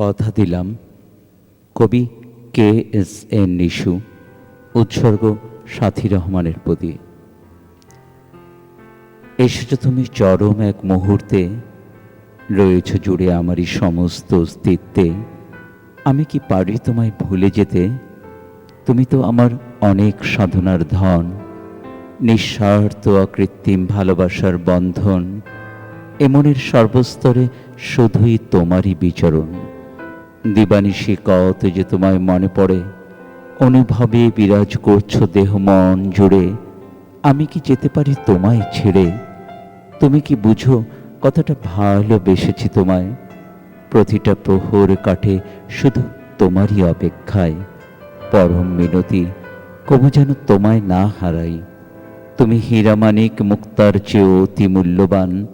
কথা দিলাম। কবি কে এস এন নিশু, উৎসর্গ সাথী রহমানের প্রতি। এসেছ তুমি চরম এক মুহূর্তে, রয়েছ জুড়ে আমারই সমস্ত অস্তিত্বে। আমি কি পারি তোমায় ভুলে যেতে? তুমি তো আমার অনেক সাধনার ধন, নিঃস্বার্থ অকৃত্রিম ভালোবাসার বন্ধন। এমনের সর্বস্তরে শুধুই তোমারই বিচরণ। দিবানিশি কত যে তোমায় মনে পড়ে। অনুভবে বিরাজ করছ দেহ মন জুড়ে। আমি কি যেতে পারি তোমায় ছেড়ে? তুমি কি বুঝো কতটা ভালোবেসেছি তোমায়? প্রতিটা প্রহর কাটে শুধু তোমারই অপেক্ষায়। পরম মিনতি, কবু যেন তোমায় না হারাই। তুমি হীরামানিক মুক্তার চেয়ে অতি মূল্যবান।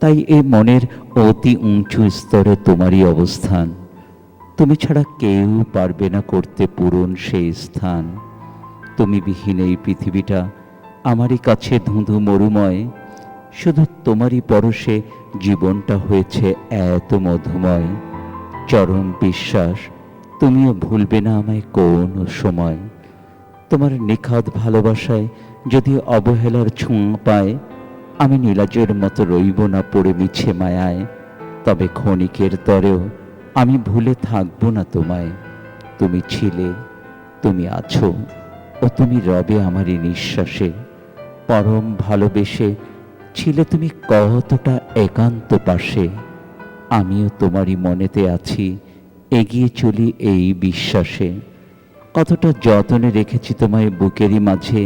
তাই এ মনের অতি উঁচু স্তরে তোমারই অবস্থান। তুমি ছাড়া কেউ পারবে না করতে পূরণ সেই স্থান। তুমি বিহীন এই পৃথিবীটা, আমারই কাছে ধুঁধু মরুময়। শুধু তোমারই পরশে জীবনটা হয়েছে এত মধুময়। চরম বিশ্বাস, তুমিও ভুলবে না আমায় কোনো সময়। তোমার নিখাদ ভালোবাসায় যদি অবহেলার ছোঁয়া পায়, আমি নীলাজের মতো রইব না পড়ে মিছে মায়ায়। তবে ক্ষণিকের তরেও আমি ভুলে থাকব না তোমায়। তুমি ছিলে, তুমি আছো, ও তুমি রবে আমারই নিঃশ্বাসে। পরম ভালোবেসে ছিলে তুমি কতটা একান্ত পাশে। আমিও তোমারই মনেতে আছি, এগিয়ে চলি এই বিশ্বাসে। কতটা যতনে রেখেছি তোমায় বুকেরই মাঝে।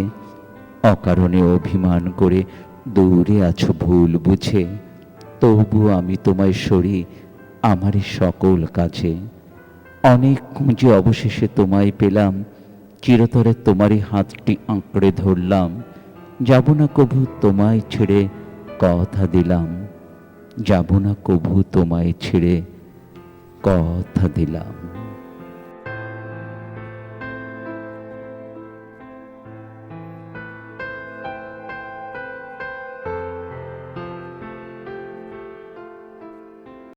অকারণে অভিমান করে দূরে আছো ভুল বুঝে। তবু আমি তোমায় সরি আমারই সকল কাছে। অনেক খুঁজে অবশেষে তোমায় পেলাম, চিরতরে তোমারই হাতটি আঁকড়ে ধরলাম। যাব না কভু তোমায় ছেড়ে কথা দিলাম। যাব না কভু তোমায় ছেড়ে কথা দিলাম।